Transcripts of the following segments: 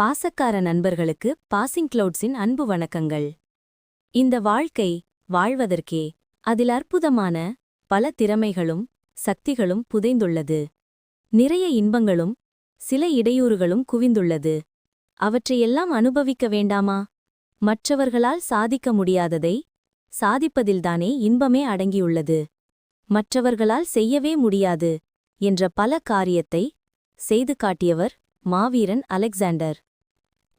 பாசக்கார நண்பர்களுக்கு பாசிங் கிளவுட்ஸின் அன்பு வணக்கங்கள். இந்த வாழ்க்கை வாழ்வதற்கே அதில் அற்புதமான பல திறமைகளும் சக்திகளும் புதைந்துள்ளது. நிறைய இன்பங்களும் சில இடையூறுகளும் குவிந்துள்ளது. அவற்றையெல்லாம் அனுபவிக்க வேண்டாமா? மற்றவர்களால் சாதிக்க முடியாததை சாதிப்பதில்தானே இன்பமே அடங்கியுள்ளது. மற்றவர்களால் செய்யவே முடியாது என்ற பல காரியத்தை செய்து காட்டியவர் மாவீரன் அலெக்சாண்டர்.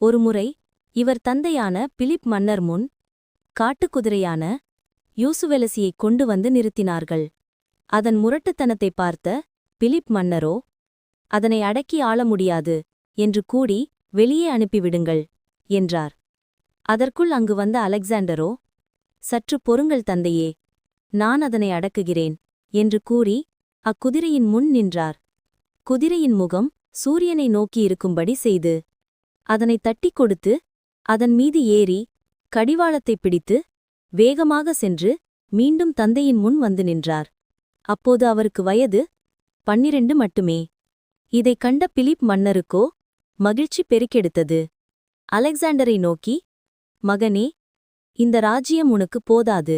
ஒருமுறை இவர் தந்தையான பிலிப் மன்னர் முன் காட்டுக்குதிரையான யூசுவெலசியைக் கொண்டு வந்து நிறுத்தினார்கள். அதன் முரட்டுத்தனத்தை பார்த்த பிலிப் மன்னரோ அதனை அடக்கி ஆள முடியாது என்று கூடி வெளியே அனுப்பிவிடுங்கள் என்றார். அதற்குள் அங்கு வந்த அலெக்சாண்டரோ சற்று பொறுங்கள் தந்தையே நான் அதனை அடக்குகிறேன் என்று கூறி அக்குதிரையின் முன் நின்றார். குதிரையின் முகம் சூரியனை நோக்கியிருக்கும்படி செய்து அதனை தட்டிக் கொடுத்து அதன் மீது ஏறி கடிவாளத்தைப் பிடித்து வேகமாக சென்று மீண்டும் தந்தையின் முன் வந்து நின்றார். அப்போது அவருக்கு வயது பன்னிரண்டு மட்டுமே. இதைக் கண்ட பிலிப் மன்னருக்கோ மகிழ்ச்சி பெருக்கெடுத்தது. அலெக்சாண்டரை நோக்கி மகனே இந்த ராஜ்யம் உனக்கு போதாது.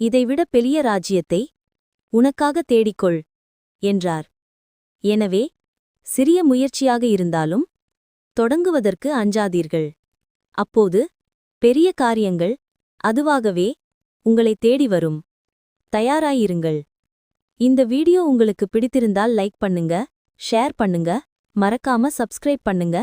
இதைவிட பெரிய ராஜ்யத்தை உனக்காக தேடிக்கொள் என்றார். எனவே சிறிய முயற்சியாக இருந்தாலும் தொடங்குவதற்கு அஞ்சாதீர்கள். அப்போது பெரிய காரியங்கள் அதுவாகவே உங்களை தேடி வரும். தயாராயிருங்கள். இந்த வீடியோ உங்களுக்கு பிடித்திருந்தால் லைக் பண்ணுங்க ஷேர் பண்ணுங்க மறக்காம சப்ஸ்கிரைப் பண்ணுங்க.